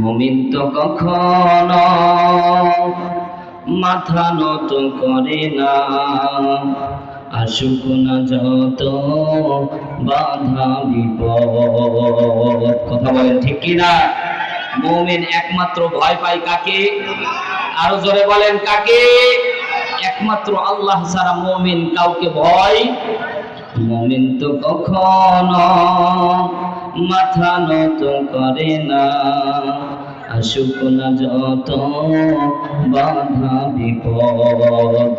মমিন তো কখনো মাথা নত করে না। আসুক না যত বাধা বিপদ। কথা বলেন ঠিক কি না মমিন একমাত্র ভয় পায় কাকে? আরও জোরে বলেন কাকে? একমাত্র আল্লাহ ছাড়া মমিন কাউকে ভয়? মমিন তো কখনো মাথা নত করে না। আসুক না যত বাধা, বিপদ।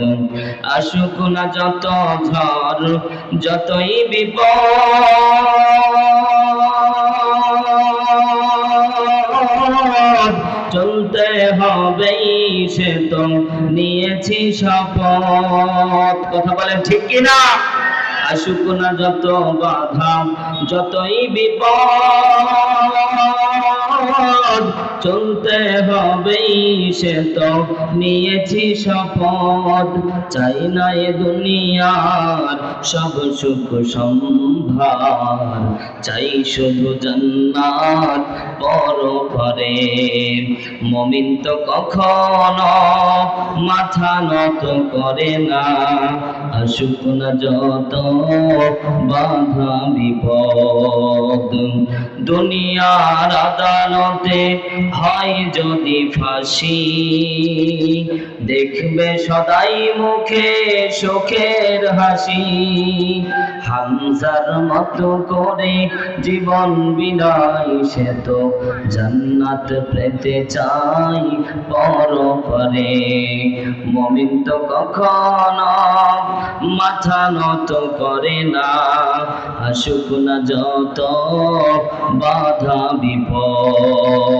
আসুক না যত ঝড়, যতই বিপদ। চলতে হবেই সে তো নিয়েছি শপথ। কথা বলেন ঠিক কিনা? আসুক না যত বাধা, যতই বিপদ, চলতে হবেই সে তো নিয়েছি শপথ। চাই না এ দুনিয়ার সব সুখ সম্ভার, চাই শুধু জান্নাত পরে। মমিন তো কখনো মাথা নত করে না। আসুক না যত বাধা বিপদ। দুনিয়ার আদালতে হয় যদি ফাঁসি। দেখবে সদাই মুখে সুখের হাসি। হামসার মতো করে জীবন বিনাই সে তো জান্নাত পেতে চাই পর পরে মমিন তো কখনো মাথা নত করে না। আসুক না যত বাধা বিপদ।